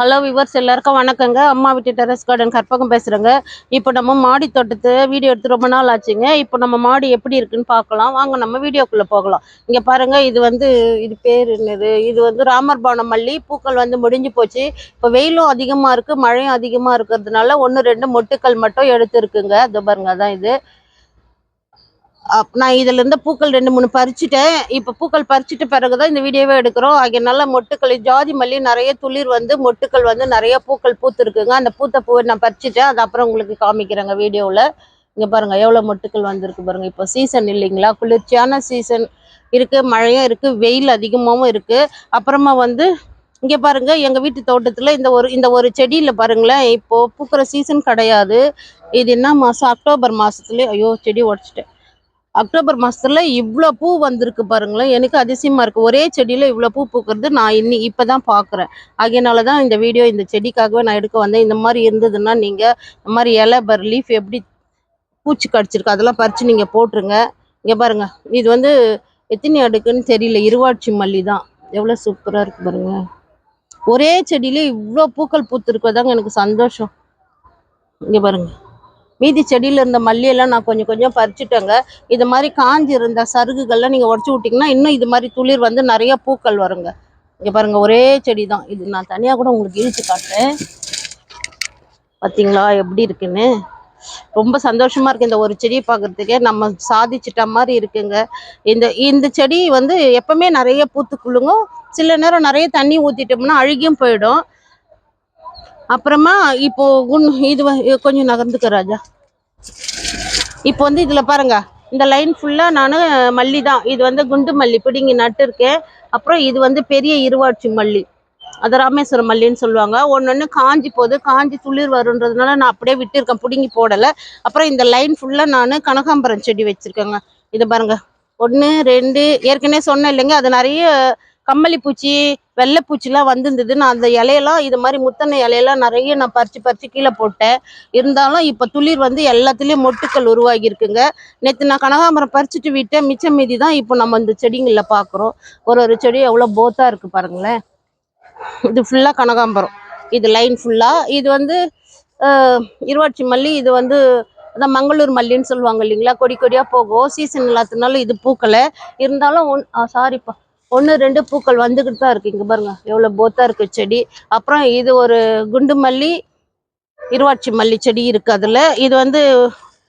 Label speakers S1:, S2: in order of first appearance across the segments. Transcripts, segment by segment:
S1: Hello viewers எல்லாருக்கும் வணக்கங்க. அம்மா வீட்டு டெரஸ் கார்டன் கற்பகம் பேசுகிறேங்க இப்போ நம்ம மாடி தோட்டத்தை வீடியோ எடுத்து ரொம்ப நாள் ஆச்சுங்க. இப்போ நம்ம மாடி எப்படி இருக்குன்னு பார்க்கலாம். வாங்க நம்ம வீடியோக்குள்ளே போகலாம். இங்கே பாருங்கள் இது வந்து இது பேர் என்னது? இது வந்து ராமர்பானம் மல்லி. பூக்கள் வந்து முடிஞ்சு போச்சு. இப்போ வெயிலும் அதிகமாக இருக்குது மழையும் அதிகமாக இருக்கிறதுனால ஒன்று ரெண்டு மொட்டுக்கள் மட்டும் எடுத்துருக்குங்க. இது பாருங்க அதான் இது. நான் இதுல இருந்த பூக்கள் ரெண்டு மூணு பறிச்சுட்டேன். இப்போ பூக்கள் பறிச்சிட்ட பிறகுதான் இந்த வீடியோவே எடுக்கிறோம். ஆகிய மொட்டுக்கள் ஜாதி மல்லி நிறைய துளிர் வந்து மொட்டுக்கள் வந்து நிறைய பூக்கள் பூத்துருக்குங்க. அந்த பூத்த பூவை நான் பறிச்சுட்டேன். அது அப்புறம் உங்களுக்கு காமிக்கிறேங்க வீடியோவில். இங்கே பாருங்கள் எவ்வளோ மொட்டுக்கள் வந்திருக்கு பாருங்கள் இப்போ சீசன் இல்லைங்களா? குளிர்ச்சியான சீசன் இருக்குது மழையும் இருக்குது வெயில் அதிகமாகவும் இருக்குது அப்புறமா வந்து இங்கே பாருங்கள் எங்கள் வீட்டு தோட்டத்தில் இந்த ஒரு இந்த ஒரு செடியில் பாருங்களேன். இப்போது பூக்கிற சீசன் கிடையாது. இது என்ன மாதம் அக்டோபர் மாதத்துலேயே ஐயோ செடி உடச்சிட்டேன். அக்டோபர் மாசத்துல இவ்வளோ பூ வந்திருக்கு பாருங்களேன். எனக்கு அதிசயமா இருக்கு. ஒரே செடியில இவ்வளோ பூ பூக்கிறது நான் இன்னி இப்பதான் பார்க்குறேன் ஆகையனால தான் இந்த வீடியோ இந்த செடிக்காகவே நான் எடுக்க வந்தேன். இந்த மாதிரி இருந்ததுன்னா நீங்க இந்த மாதிரி இலை பர் லீஃப் எப்படி பூச்சி கடிச்சிருக்கு அதெல்லாம் பறிச்சு நீங்க போட்டுருங்க. இங்க பாருங்க. இது வந்து எத்தனை அடுக்குன்னு தெரியல. இருவாட்சி மல்லி தான். எவ்வளோ சூப்பரா இருக்கு பாருங்க. ஒரே செடியில இவ்வளோ பூக்கள் பூத்திருக்கதாங்க எனக்கு சந்தோஷம். இங்க பாருங்க. மீதி செடியில இருந்த மல்லியெல்லாம் நான் கொஞ்சம் கொஞ்சம் பறிச்சுட்டேங்க. இது மாதிரி காஞ்சி இருந்த சருகுகள்லாம் நீங்கள் உடச்சி விட்டிங்கன்னா இன்னும் இது மாதிரி துளிர் வந்து நிறைய பூக்கள் வருங்க. இங்கே பாருங்க ஒரே செடி தான் இது நான் தனியாக கூட உங்களுக்கு இழுத்து காட்டுறேன். பார்த்தீங்களா எப்படி இருக்குன்னு? ரொம்ப சந்தோஷமா இருக்கு இந்த ஒரு செடியை பார்க்கறதுக்கே நம்ம சாதிச்சிட்ட மாதிரி இருக்குங்க. இந்த இந்த செடி வந்து எப்பவுமே நிறைய பூத்து சில நேரம் நிறைய தண்ணி ஊத்திட்டோம்னா அழுகியும் போயிடும். அப்புறமா இப்போ உன் இது வ- கொஞ்சம் நகர்ந்துக்க ராஜா. இப்போ வந்து இதில் பாருங்க இந்த லைன் ஃபுல்லாக நான் மல்லி தான். இது வந்து குண்டு மல்லி பிடிங்கி நட்டு இருக்கேன். அப்புறம் இது வந்து பெரிய இருவாட்சி மல்லி. அது ராமேஸ்வரம் மல்லின்னு சொல்லுவாங்க. ஒன்று காஞ்சி போகுது காஞ்சி துளிர் வருன்றதுனால நான் அப்படியே விட்டுருக்கேன் பிடுங்கி போடலை. அப்புறம் இந்த லைன் ஃபுல்லாக நான் கனகாம்பரம் செடி வச்சுருக்கேங்க. இதை பாருங்க ஒன்று ரெண்டு ஏற்கனவே சொன்னேன் இல்லைங்க அது நிறைய கம்மலி பூச்சி வெள்ளைப்பூச்சிலாம் வந்திருந்தது நான் அந்த இலையெல்லாம் இது மாதிரி முத்தனை இலையெல்லாம் நிறைய நான் பறித்து பறித்து கீழே போட்டேன். இருந்தாலும் இப்போ துளிர் வந்து எல்லாத்துலேயும் மொட்டுக்கள் உருவாகி இருக்குங்க நேற்று நான் கனகாம்பரம் பறிச்சுட்டு விட்டேன். மிச்சம் மீதி தான் இப்போ நம்ம இந்த செடிங்களில் பார்க்குறோம் ஒரு ஒரு செடி எவ்வளோ போத்தாக இருக்குது பாருங்களேன். இது ஃபுல்லாக கனகாம்பரம். இது லைன் ஃபுல்லாக இது வந்து இருவாட்சி மல்லி இது வந்து அதான் மங்களூர் மல்லின்னு சொல்லுவாங்க இல்லைங்களா? கொடி கொடியாக போகும். சீசன் இல்லாததுனால இது பூக்கலை. இருந்தாலும் ஒன் சாரிப்பா ஒன்று ரெண்டு பூக்கள் வந்துக்கிட்டு தான் இருக்கு. இங்கே பாருங்க எவ்வளோ போத்தா இருக்கு செடி. அப்புறம் இது ஒரு குண்டு மல்லி இருவாட்சி மல்லி செடி இருக்கு அதில். இது வந்து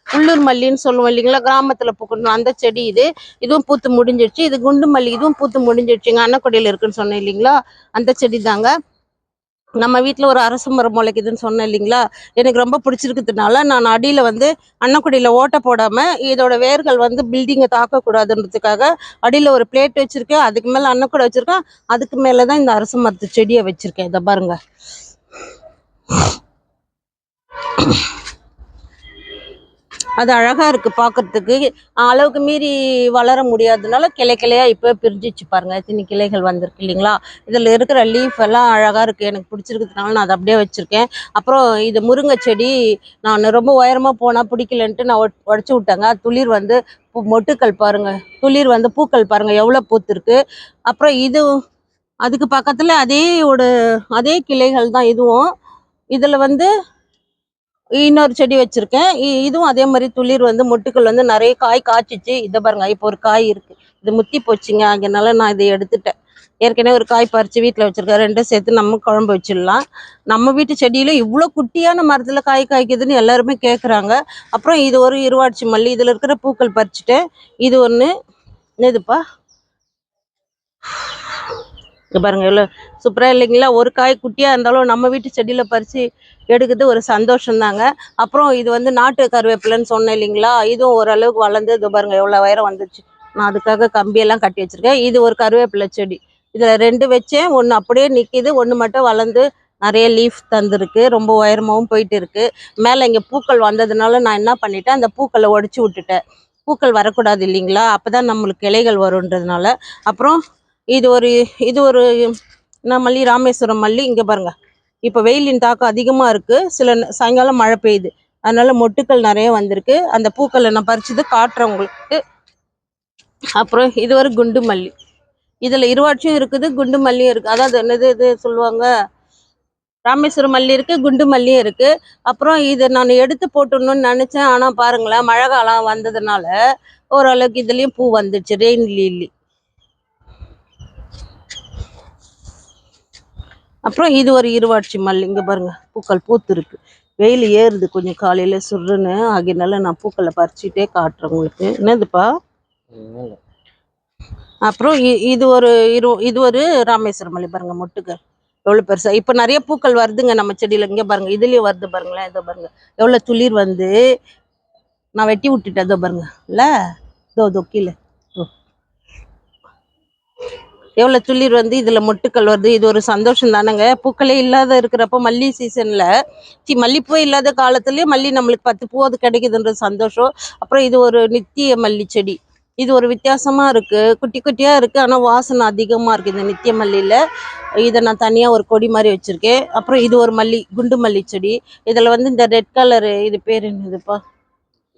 S1: உள்ளூர் மல்லின்னு சொல்லுவோம் இல்லைங்களா? கிராமத்தில் பூக்கணும். அந்த செடி இது. இதுவும் பூத்து முடிஞ்சிடுச்சு இது குண்டு மல்லி இதுவும் பூத்து முடிஞ்சிடுச்சுங்க அன்னக்கொடியில் இருக்குன்னு சொன்னேன் இல்லைங்களா? அந்த செடி தாங்க நம்ம வீட்டில் ஒரு அரசு மரம் முளைக்குதுன்னு சொன்னேன் இல்லைங்களா? எனக்கு ரொம்ப பிடிச்சிருக்கிறதுனால நான் அடியில் வந்து அன்னக்குடியில் ஓட்டை போடாமல் இதோட வேர்கள் வந்து பில்டிங்கை தாக்கக்கூடாதுன்றதுக்காக அடியில் ஒரு பிளேட் வச்சுருக்கேன். அதுக்கு மேலே அன்னக்கூடை வச்சுருக்கேன். அதுக்கு மேலே தான் இந்த அரசு மரத்து செடியை வச்சுருக்கேன். இதை பாருங்க. அது அழகாக இருக்குது பார்க்குறதுக்கு அளவுக்கு மீறி வளர முடியாததுனால கிளை கிளையாக இப்போ பிரிஞ்சிச்சு பாருங்க. சின்ன கிளைகள் வந்திருக்கு இல்லைங்களா? இதில் இருக்கிற லீஃப் எல்லாம் அழகாக இருக்குது எனக்கு பிடிச்சிருக்கிறதுனால நான் அதை அப்படியே வச்சுருக்கேன். அப்புறம் இது முருங்கை செடி நான் ரொம்ப உயரமாக போனால் பிடிக்கலன்ட்டு நான் உடச்சி உடைச்சு விட்டேங்க. துளிர் வந்து மொட்டுக்கள் பாருங்கள் துளிர் வந்து பூக்கள் பாருங்கள் எவ்வளோ பூத்துருக்கு. அப்புறம் இது அதுக்கு பக்கத்தில் அதே ஒரு அதே கிளைகள் தான் இதுவும். இதில் வந்து இன்னொரு செடி வச்சிருக்கேன். இதுவும் அதே மாதிரி துளிர் வந்து மொட்டுக்கள் வந்து நிறைய காய் காய்ச்சிச்சு. இதை பாருங்க இப்போ ஒரு காய் இருக்கு. இது முத்தி போச்சுங்க. அதனால நான் இதை எடுத்துட்டேன். ஏற்கனவே ஒரு காய் பறிச்சு வீட்டில் வச்சிருக்கேன். ரெண்டும் சேர்த்து நம்ம குழம்பு வச்சிடலாம். நம்ம வீட்டு செடியில இவ்வளோ குட்டியான மரத்துல காய் காய்க்குதுன்னு எல்லாருமே கேட்குறாங்க அப்புறம் இது ஒரு இருவாட்சி மல்லி. இதுல இருக்கிற பூக்கள் பறிச்சுட்டேன். இது ஒன்று என்னதுப்பா? இங்க பாருங்க எவ்வளோ சூப்பராக இல்லைங்களா? ஒரு காய் குட்டியாக இருந்தாலும் நம்ம வீட்டு செடியில் பறித்து எடுக்கிறது ஒரு சந்தோஷம் தாங்க அப்புறம் இது வந்து நாட்டு கருவேப்பிலைன்னு சொன்னேன் இல்லைங்களா? இதுவும் ஓரளவுக்கு வளர்ந்து இது பாருங்க எவ்வளோ உயரம் வந்துச்சு. நான் அதுக்காக கம்பியெல்லாம் கட்டி வச்சிருக்கேன். இது ஒரு கருவேப்பிலை செடி. இதில் ரெண்டு வச்சேன். ஒன்று அப்படியே நிற்கிது ஒன்று மட்டும் வளர்ந்து நிறைய லீஃப் தந்துருக்கு. ரொம்ப உயரமாகவும் போயிட்டு இருக்குது மேலே இங்கே பூக்கள் வந்ததுனால நான் என்ன பண்ணிட்டேன் அந்த பூக்களை உடச்சி விட்டுட்டேன். பூக்கள் வரக்கூடாது இல்லைங்களா? அப்போ தான் நம்மளுக்கு இலைகள் வருன்றதுனால. அப்புறம் இது ஒரு இது ஒரு என்ன மல்லி? ராமேஸ்வரம் மல்லி. இங்கே பாருங்க. இப்போ வெயிலின் தாக்கம் அதிகமாக இருக்கு. சில சாயங்காலம் மழை பெய்யுது. அதனால மொட்டுக்கள் நிறைய வந்திருக்கு. அந்த பூக்களை நான் பறிச்சது காட்டுறேன் உங்களுக்கு. அப்புறம் இது ஒரு குண்டு மல்லி. இதில் இருவாட்சியும் இருக்குது குண்டு மல்லியும் இருக்குது அதாவது என்னது இது சொல்லுவாங்க? ராமேஸ்வரம் மல்லி இருக்கு குண்டு மல்லியும் இருக்கு. அப்புறம் இது நான் எடுத்து போட்டுடணும்னு நினைச்சேன். ஆனா பாருங்களேன் மழை காலம் வந்ததுனால ஓரளவுக்கு இதுலயும் பூ வந்துச்சு. Rain lily. அப்புறம் இது ஒரு இருவாட்சி மல்லி இங்க பாருங்க பூக்கள் பூத்து இருக்கு வெயில் ஏறுது கொஞ்சம் காலையில சுருன்னு. ஆகியனால நான் பூக்களை பறிச்சுட்டே காட்டுறேன் உங்களுக்கு. என்னதுப்பா? அப்புறம் இ- இது ஒரு இரு இது ஒரு ராமேஸ்வரம் மல்லி பாருங்க மொட்டுக்கு. எவ்வளவு பெருசா. இப்ப நிறைய பூக்கள் வருதுங்க நம்ம செடியில. இங்க பாருங்க இதுலயும் வருது பாருங்களேன் இதோ பாருங்க. எவ்வளவு துளிர் வந்து. நான் வெட்டி விட்டுட்டேன் இதோ பாருங்க. இல்ல? இதோ இதோ கீழே. எவ்வளோ எவ்வளவு துளிர் வந்து இதுல மொட்டுக்கள் வருது இது ஒரு சந்தோஷம் தானேங்க. பூக்களே இல்லாத இருக்கிறப்ப மல்லி சீசன்ல சி மல்லிப்பூ இல்லாத காலத்துலயே மல்லி நம்மளுக்கு பத்து பூ அது கிடைக்குதுன்ற சந்தோஷம். அப்புறம் இது ஒரு நித்திய மல்லி செடி. இது ஒரு வித்தியாசமா இருக்கு. குட்டி குட்டியா இருக்கு ஆனா வாசனை அதிகமா இருக்கு இந்த நித்திய மல்லியில. இதை நான் தனியா ஒரு கொடி மாதிரி வச்சிருக்கேன். அப்புறம் இது ஒரு மல்லி குண்டு மல்லி செடி. இதுல வந்து இந்த ரெட் கலரு இது பேர் என்னதுப்பா?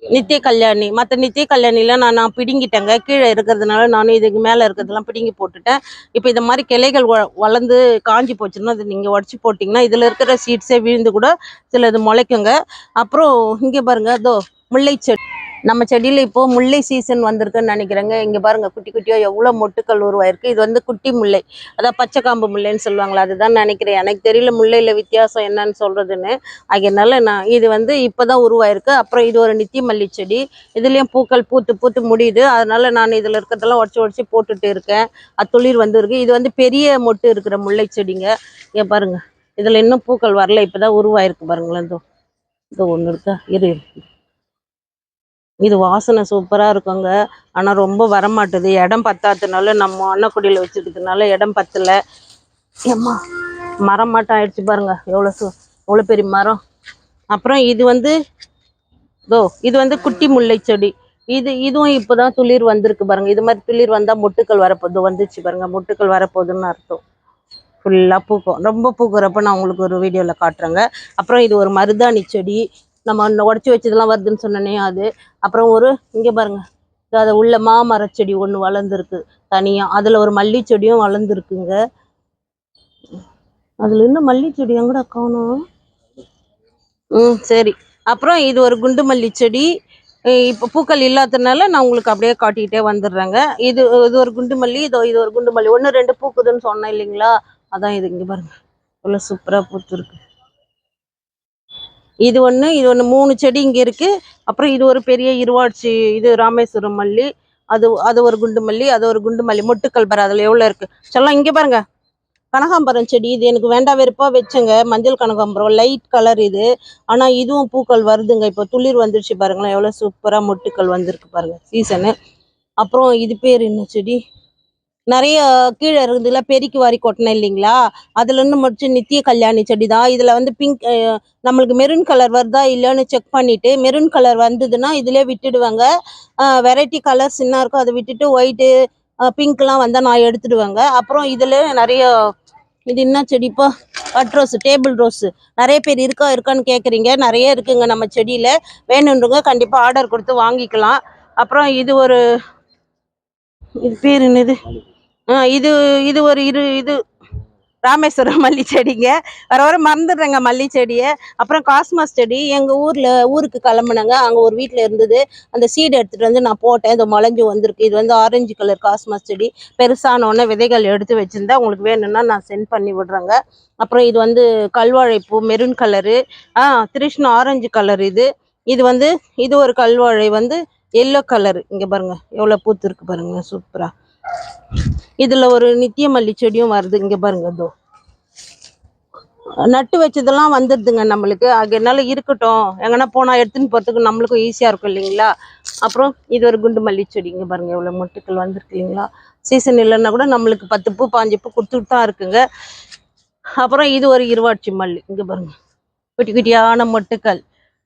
S1: நித்திய கல்யாணி. மற்ற நித்திய கல்யாணில நான் நான் பிடுங்கிட்டேங்க. கீழே இருக்கிறதுனால நானும் இதுக்கு மேலே இருக்கிறதெல்லாம் பிடுங்கி போட்டுட்டேன். இப்போ இந்த மாதிரி கிளைகள் வ- வளர்ந்து காஞ்சி போச்சுன்னா அது நீங்கள் உடச்சி போட்டிங்கன்னா இதில் இருக்கிற சீட்ஸே விழுந்து கூட சில இது முளைக்குங்க. அப்புறம் இங்கே பாருங்க அதோ முல்லை செடி நம்ம செடியில் இப்போது முல்லை சீசன் வந்திருக்குன்னு நினைக்கிறேங்க. இங்கே பாருங்கள் குட்டி குட்டியாக எவ்வளோ மொட்டுக்கள் உருவாயிருக்கு. இது வந்து குட்டி முல்லை. அதான் பச்சை காம்பு முல்லைன்னு சொல்லுவாங்களா அதுதான் நினைக்கிறேன். எனக்கு தெரியல முல்லையில் வித்தியாசம் என்னன்னு சொல்கிறதுன்னு அதனால நான் இது வந்து இப்போ தான் உருவாயிருக்கு. அப்புறம் இது ஒரு நித்திய மல்லி செடி. இதுலேயும் பூக்கள் பூத்து பூத்து முடியுது. அதனால நான் இதில் இருக்கிறதெல்லாம் உடச்சி உடச்சி போட்டுட்டு இருக்கேன். அது துளிர் வந்துருக்கு. இது வந்து பெரிய மொட்டு இருக்கிற முல்லை செடிங்க. ஏன் பாருங்கள் இதில் இன்னும் பூக்கள் வரல. இப்போ தான் உருவாயிருக்கு பாருங்களேன். இதோ இதோ ஒன்று இருக்கா? இரு. இது வாசனை சூப்பரா இருக்குங்க. ஆனா ரொம்ப வரமாட்டுது. இடம் பத்தாததுனால நம்ம அன்னக்குடியில வச்சுருக்கிறதுனால இடம் பத்தல. ஏம்மா மரம் மாட்டம் ஆயிடுச்சு பாருங்க. எவ்வளவு சு எவ்வளவு பெரிய மரம். அப்புறம் இது வந்து தோ இது வந்து குட்டி முல்லை செடி. இது இதுவும் இப்போதான் துளிர் வந்திருக்கு பாருங்க. இது மாதிரி துளிர் வந்தால் மொட்டுக்கள் வரப்போகுது வந்துச்சு பாருங்க. மொட்டுக்கள் வரப்போகுதுன்னு அர்த்தம். ஃபுல்லாக பூக்கும். ரொம்ப பூக்குறப்ப நான் உங்களுக்கு ஒரு வீடியோவில் காட்டுறேங்க. அப்புறம் இது ஒரு மருதாணி செடி. நம்ம உடச்சி வச்சதெல்லாம் வருதுன்னு சொன்னனே அது. அப்புறம் ஒரு இங்கே பாருங்க. அதை அது உள்ள மாமர செடி ஒன்று வளர்ந்துருக்கு தனியாக அதில் ஒரு மல்லி செடியும் வளர்ந்துருக்குங்க. அதில் இன்னும் மல்லி செடி? எங்கடா காணும்? ம் சரி. அப்புறம் இது ஒரு குண்டு மல்லி செடி. இப்போ பூக்கள் இல்லாததுனால நான் உங்களுக்கு அப்படியே காட்டிக்கிட்டே வந்துடுறேங்க. இது இது ஒரு குண்டு மல்லி இதோ இது ஒரு குண்டு மல்லி. ஒன்று ரெண்டு பூக்குதுன்னு சொன்னேன் இல்லைங்களா? அதான் இது இங்கே பாருங்க. இவ்வளோ சூப்பராக பூத்துருக்கு. இது ஒன்று இது ஒன்று மூணு செடி இங்கே இருக்குது அப்புறம் இது ஒரு பெரிய இருவாட்சி இது ராமேஸ்வரம் மல்லி அது அது ஒரு குண்டு மல்லி அது ஒரு குண்டு மல்லி மொட்டுக்கல் பாரு அதில் எவ்வளோ இருக்குது சொல்லலாம் இங்கே பாருங்க. கனகாம்பரம் செடி இது எனக்கு வேண்டாம் வெறுப்பாக வச்சேங்க. மஞ்சள் கனகாம்பரம் லைட் கலர் இது. ஆனால் இதுவும் பூக்கள் வருதுங்க. இப்போ துளிர் வந்துருச்சு பாருங்களேன். எவ்வளோ சூப்பராக மொட்டுக்கள் வந்திருக்கு பாருங்கள் சீசனு அப்புறம் இது பேர் என்ன செடி? நிறைய கீழே இருந்ததுல பெருக்கி வாரி கொட்டினேன் இல்லைங்களா? அதுல இருந்து முடிச்சு நித்திய கல்யாணி செடி தான் இதுல வந்து பிங்க் நம்மளுக்கு மெரூன் கலர் வருதா இல்லைன்னு செக் பண்ணிட்டு மெரூன் கலர் வந்ததுன்னா இதுலயே விட்டுடுவாங்க. வெரைட்டி கலர்ஸ் என்ன இருக்கோ அதை விட்டுட்டு ஒயிட்டு பிங்க்லாம் வந்தால் நான் எடுத்துடுவேங்க. அப்புறம் இதுல நிறைய இது என்ன செடிப்பா கட் ரோஸ் டேபிள் ரோஸ் நிறைய பேர் இருக்கா இருக்கான்னு கேட்குறீங்க நிறைய இருக்குங்க நம்ம செடியில். வேணுன்றவங்க கண்டிப்பாக ஆர்டர் கொடுத்து வாங்கிக்கலாம். அப்புறம் இது ஒரு இது பேர் என்னது? இது இது ஒரு இரு இது ராமேஸ்வரம் மல்லி செடிங்க. வர வர மறந்துடுறேங்க மல்லி செடியை. அப்புறம் காஸ்மாஸ் செடி எங்கள் ஊரில் ஊருக்கு கிளம்புனாங்க. அங்கே ஒரு வீட்டில் இருந்தது. அந்த சீடு எடுத்துகிட்டு வந்து நான் போட்டேன். இது முளைஞ்சு வந்திருக்கு. இது வந்து ஆரஞ்சு கலர் காஸ்மாஸ் செடி. பெருசான உடனே விதைகள் எடுத்து வச்சுருந்தா உங்களுக்கு வேணும்னா நான் சென்ட் பண்ணி விடுறேங்க. அப்புறம் இது வந்து கல்வாழைப்பூ மெரூன் கலரு ஆ திருஷ்ணா ஆரஞ்சு கலர் இது. இது வந்து இது ஒரு கல்வாழை வந்து எல்லோ கலர் இங்கே பாருங்க. எவ்வளோ பூத்து இருக்கு பாருங்க. சூப்பராக இதில் ஒரு நித்திய மல்லி செடியும் வருது. இங்கே பாருங்க இதோ. நட்டு வச்சதெல்லாம் வந்துடுதுங்க நம்மளுக்கு. அதனால இருக்கட்டும். எங்கன்னா போனால் எடுத்துன்னு போகிறதுக்கு நம்மளுக்கும் ஈஸியாக இருக்கும் இல்லைங்களா? அப்புறம் இது ஒரு குண்டு மல்லி செடி. இங்கே பாருங்க எவ்வளோ மொட்டுக்கள் வந்திருக்கு இல்லைங்களா? சீசன் இல்லைன்னா கூட நம்மளுக்கு பத்து பூ பாஞ்சு பூ கொடுத்துட்டு தான் இருக்குங்க. அப்புறம் இது ஒரு இருவாட்சி மல்லி. இங்கே பாருங்க. குட்டி குட்டியான மொட்டுக்கள்.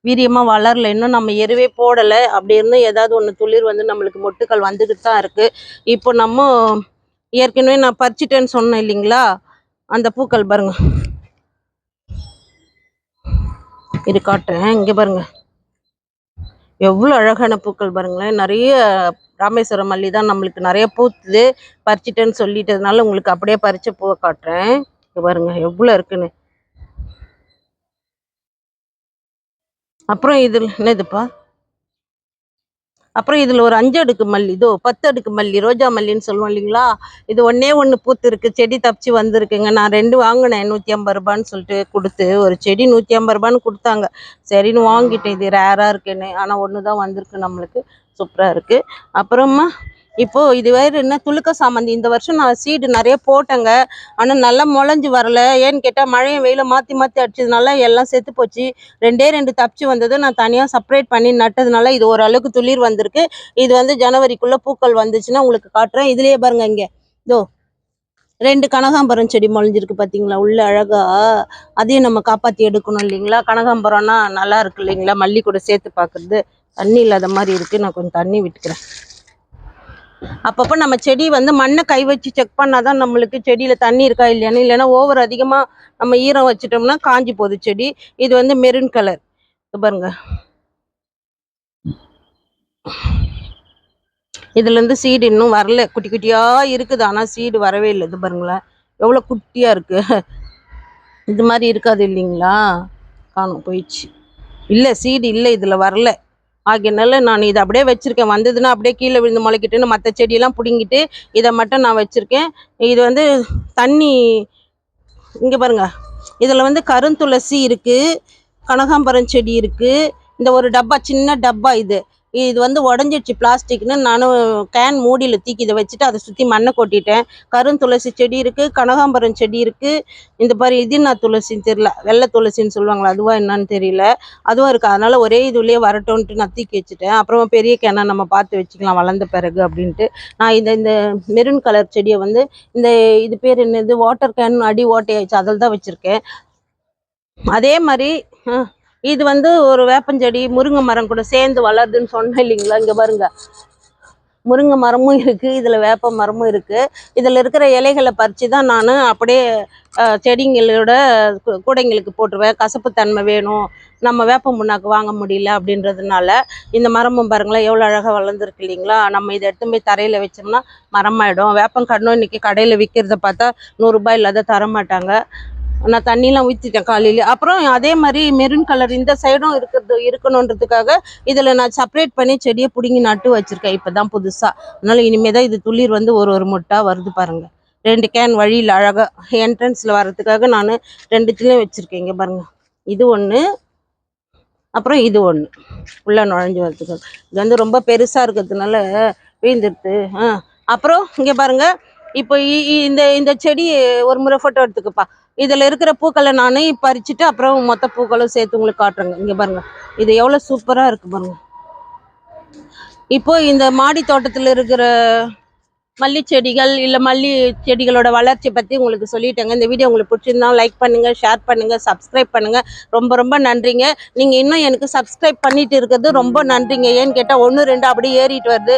S1: வீரியமாக வளரல. இன்னும் நம்ம எருவே போடலை அப்படி இருந்தும் ஏதாவது ஒன்று துளிர் வந்து நம்மளுக்கு மொட்டுக்கள் வந்துக்கிட்டு தான் இருக்குது இப்போ நம்ம ஏற்கனவே நான் பறிச்சிட்டேன்னு சொன்னேன் இல்லைங்களா? அந்த பூக்கள் பாருங்க. இது காட்டுறேன். இங்கே பாருங்க. எவ்வளோ அழகான பூக்கள் பாருங்களேன் நிறைய ராமேஸ்வரம் மல்லி தான் நம்மளுக்கு நிறைய பூத்துது. பறிச்சிட்டேன்னு சொல்லிட்டதுனால உங்களுக்கு அப்படியே பறிச்ச பூவை காட்டுறேன். இங்கே பாருங்க. எவ்வளோ இருக்குன்னு. அப்புறம் இதில் என்னதுப்பா? அப்புறம் இதில் ஒரு அஞ்சு அடுக்கு மல்லி இதோ பத்து அடுக்கு மல்லி ரோஜா மல்லின்னு சொல்லுவோம் இல்லைங்களா? இது ஒன்னே ஒன்று பூத்துருக்கு செடி தப்பிச்சு வந்திருக்குங்க. நான் ரெண்டு வாங்கினேன் நூற்றி ஐம்பது ரூபான்னு சொல்லிட்டு கொடுத்து ஒரு செடி நூற்றி ஐம்பது ரூபான்னு கொடுத்தாங்க. சரின்னு வாங்கிட்டேன் இது ரேராக இருக்குன்னு. ஆனால் ஒன்று தான் வந்திருக்கு நம்மளுக்கு. சூப்பராக இருக்குது அப்புறமா இப்போது இது வேறு என்ன துளுக்க சாமந்தி? இந்த வருஷம் நான் சீடு நிறைய போட்டேங்க. ஆனால் நல்லா முளைஞ்சு வரல. ஏன்னு கேட்டால் மழையும் வெயிலும் மாற்றி மாற்றி அடிச்சதுனால எல்லாம் செத்து போச்சு. ரெண்டே ரெண்டு தப்பிச்சு வந்தது. நான் தனியாக செப்பரேட் பண்ணி நட்டதுனால இது ஓரளவுக்கு துளிர் வந்திருக்கு. இது வந்து ஜனவரிக்குள்ளே பூக்கள் வந்துச்சுன்னா உங்களுக்கு காட்டுறேன். இதுலயே பாருங்க இங்கே. இதோ ரெண்டு கனகாம்பரம் செடி முளைஞ்சிருக்கு பார்த்தீங்களா உள்ள அழகா. அதையும் நம்ம காப்பாற்றி எடுக்கணும் இல்லைங்களா? கனகாம்பரம்னா நல்லா இருக்கு இல்லைங்களா? மல்லி கூட சேர்த்து பார்க்குறது தண்ணி இல்லாத மாதிரி இருக்கு. நான் கொஞ்சம் தண்ணி விட்டுக்கிறேன். அப்பப்போ நம்ம செடி வந்து மண்ணை கை வச்சு செக் பண்ணாதான் நம்மளுக்கு செடியில தண்ணி இருக்கா இல்லையான்னு. இல்லைன்னா ஓவர் அதிகமாக நம்ம ஈரம் வச்சிட்டோம்னா காஞ்சி போகுது செடி. இது வந்து மெரூன் கலர் பாருங்க. இதுல இருந்து சீடு இன்னும் வரல. குட்டி குட்டியா இருக்குது. ஆனால் சீடு வரவே இல்லை. இது பாருங்களேன் எவ்வளோ குட்டியாக இருக்கு. இது மாதிரி இருக்காது இல்லைங்களா? காணும். போயிடுச்சு. இல்லை சீடு இல்லை. இதில் வரல. ஆகியனால நான் இதை அப்படியே வச்சிருக்கேன். வந்ததுன்னா அப்படியே கீழே விழுந்து முளைக்கிட்டுன்னு மற்ற செடியெல்லாம் பிடுங்கிட்டு இதை மட்டும் நான் வச்சிருக்கேன். இது வந்து தண்ணி இங்க பாருங்க. இதுல வந்து கருந்துளசி இருக்கு கனகாம்பரம் செடி இருக்கு. இந்த ஒரு டப்பா சின்ன டப்பா இது. இது வந்து உடஞ்சிடுச்சு பிளாஸ்டிக்னு நானும் கேன் மூடியில் தூக்கி இதை வச்சுட்டு அதை சுற்றி மண்ணை கொட்டிட்டேன். கருந்துளசி செடி இருக்குது கனகாம்பரம் செடி இருக்குது இந்த மாதிரி இது நான் துளசின்னு தெரியல. வெள்ளை துளசின்னு சொல்லுவாங்களா அதுவா என்னன்னு தெரியல. அதுவும் இருக்குது அதனால் ஒரே இதுலேயே வரட்டும்ன்ட்டு நான் தூக்கி வச்சுட்டேன். அப்புறமா பெரிய கேனை நம்ம பார்த்து வச்சுக்கலாம் வளர்ந்த பிறகு அப்படின்ட்டு. நான் இந்த இந்த மெரூன் கலர் செடியை வந்து இந்த இது பேர் என்னது? வாட்டர் கேன் அடி ஓட்டையாச்சு அதில் தான் வச்சுருக்கேன். அதே மாதிரி இது வந்து ஒரு வேப்பஞ்செடி முருங்கை மரம் கூட சேர்ந்து வளருதுன்னு சொன்னேன் இல்லைங்களா? இங்க பாருங்க. முருங்கை மரமும் இருக்கு இதுல வேப்ப மரமும் இருக்கு. இதுல இருக்கிற இலைகளை பறிச்சு தான் நான் அப்படியே செடிங்களோட கூடைங்களுக்கு போட்டுருவேன். கசப்பு தன்மை வேணும். நம்ம வேப்ப முன்னாக்கு வாங்க முடியல அப்படின்றதுனால இந்த மரமும் பாருங்களேன் எவ்வளோ அழகாக வளர்ந்துருக்கு இல்லைங்களா? நம்ம இதை எடுத்து போய் தரையில் வச்சோம்னா மரமாயிடும். வேப்பம் கண்ணும் இன்னைக்கு கடையில் விற்கிறத பார்த்தா நூறுரூபா இல்லாத தர மாட்டாங்க நான் தண்ணிலாம் ஊற்றிட்டேன் காலையில். அப்புறம் அதே மாதிரி மெரூன் கலர் இந்த சைடும் இருக்கிறது இருக்கணுன்றதுக்காக இதில் நான் செப்பரேட் பண்ணி செடியை பிடுங்கி நட்டு வச்சிருக்கேன். இப்போ தான் புதுசாக அதனால இனிமே தான் இது துளிர் வந்து ஒரு ஒரு முட்டாக வருது பாருங்க. ரெண்டு கேன் வழியில் அழகாக என்ட்ரன்ஸில் வர்றதுக்காக நான் ரெண்டுத்துலேயும் வச்சுருக்கேன். இங்கே பாருங்க. இது ஒன்று அப்புறம் இது ஒன்று உள்ள நுழைஞ்சு வரதுக்காக இது வந்து ரொம்ப பெருசாக இருக்கிறதுனால வீழ்ந்துடுது ஆ அப்புறம் இங்கே பாருங்க. இப்போ இ- இந்த இந்த செடி ஒரு முறை ஃபோட்டோ எடுத்துக்கப்பா. இதில் இருக்கிற பூக்களை நானே பறிச்சுட்டு அப்புறம் மொத்த பூக்களும் சேர்த்து உங்களுக்கு காட்டுறேங்க. இங்கே பாருங்கள் இது எவ்வளோ சூப்பராக இருக்குது பாருங்கள் இப்போது இந்த மாடி தோட்டத்தில் இருக்கிற மல்லி செடிகள் இல்லை மல்லி செடிகளோட வளர்ச்சி பற்றி உங்களுக்கு சொல்லிட்டேங்க. இந்த வீடியோ உங்களுக்கு பிடிச்சிருந்தா லைக் பண்ணுங்கள் ஷேர் பண்ணுங்கள் சப்ஸ்கிரைப் பண்ணுங்கள் ரொம்ப ரொம்ப நன்றிங்க. நீங்கள் இன்னும் எனக்கு சப்ஸ்கிரைப் பண்ணிட்டு இருக்கிறது ரொம்ப நன்றிங்க. ஏன்னு கேட்டால் ஒன்று ரெண்டு அப்படியே ஏறிட்டு வருது.